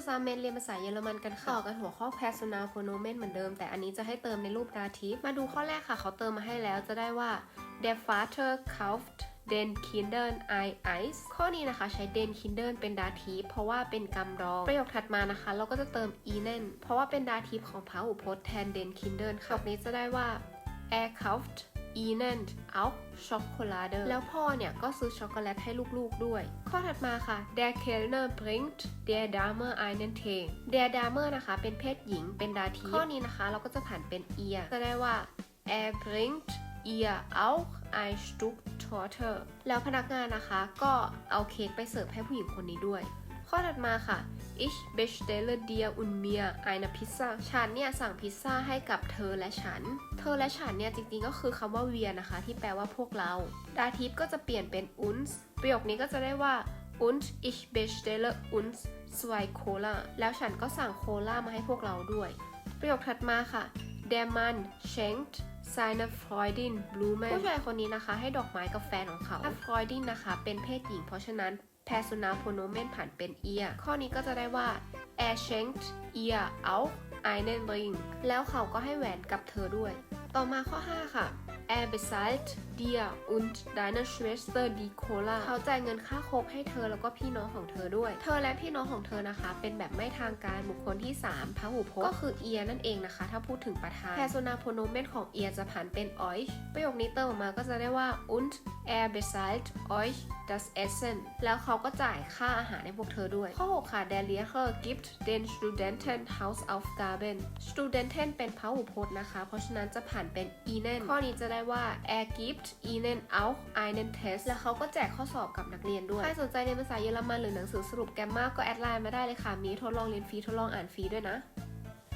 ซูซาเมนเรียนภาษาเยอรมันกันค่ะต่อกันหัวข้อ personal pronomen เหมือนเดิม แต่อันนี้จะให้เติมในรูป dative มาดูข้อแรกค่ะ เขาเติมมาให้แล้วจะได้ว่า der Vater kauft den Kindern ein Eis ข้อนี้นะคะใช้ den Kindern เป็น dative เพราะว่าเป็นกำรอง ประโยคถัดมานะคะ เราก็จะเติม ihnen เพราะว่าเป็น dative ของพหูพจน์แทน den Kindern ค่ะแบบนี้จะได้ว่า er kauft ihnen auch Schokolade แล้วพ่อเนี่ยก็ซื้อช็อกโกแลตให้ลูกๆด้วย ข้อถัดมาค่ะ der Kellner bringt der Dame einen Tee der Dame นะคะ เป็นเพศหญิงเป็นดาทีข้อนี้นะคะ เราก็จะผ่านเป็น ihr จะได้ว่า er bringt ihr auch ein Stück Torte แล้วพนักงานนะคะ ก็เอาเค้กไปเสิร์ฟให้ผู้หญิงคนนี้ด้วย ข้อถัดมาค่ะ ich bestelle dir und mir eine Pizza ฉันเนี่ยสั่งพิซซ่าให้กับเธอและฉัน เธอและฉันเนี่ยจริงๆก็คือคำว่า wir นะคะ ที่แปลว่าพวกเรา ดาทิฟก็จะเปลี่ยนเป็น uns ประโยคนี้ก็จะได้ว่า und ich bestelle uns zwei Cola แล้วฉันก็สั่งโคลามาให้พวกเราด้วย ประโยคถัดมาค่ะ der Mann schenkt seine Freundin Blumen ผู้ชายคนนี้นะคะให้ดอกไม้กับแฟนของเขาถ้า Freundin นะคะเป็นเพศหญิง เพราะฉะนั้น personal pronomen ผ่านเป็น ihr ข้อนี้ก็จะได้ว่า er schenkt ihr auch einen Ring แล้วเขาก็ให้แหวนกับเธอด้วย ต่อมาข้อ 5 ค่ะ er bezahlt dir und deine Schwester die Cola เขาจ่ายเงินค่าโคกให้เธอแล้วก็พี่น้องของเธอด้วย เธอและพี่น้องของเธอนะคะ เป็นแบบไม่ทางการบุคคลที่ 3พหูพจน์ก็คือ ihr นั่นเองนะคะ ถ้าพูดถึงประธาน personal pronomen ของ ihr จะผ่านเป็น euch ประโยคนี้เติมออกมาก็จะได้ว่า und er bezahlt euch das Essen แล้วเขาก็จ่ายค่าอาหารให้พวกเธอด้วย ข้อ 6 ค่ะ der Lehrer gibt den Studenten Hausaufgaben Studenten เป็นพหูพจน์นะคะ เพราะฉะนั้นจะผ่านเป็น ihnen ข้อนี้จะได้ว่า er gibt ihnen auch einen Test แล้วเขาก็แจกข้อสอบกับนักเรียนด้วย ใครสนใจเรียนภาษาเยอรมันหรือหนังสือสรุปแกรมมาก็แอดไลน์มาได้เลยค่ะ มีทดลองเรียนฟรีทดลองอ่านฟรีด้วยนะ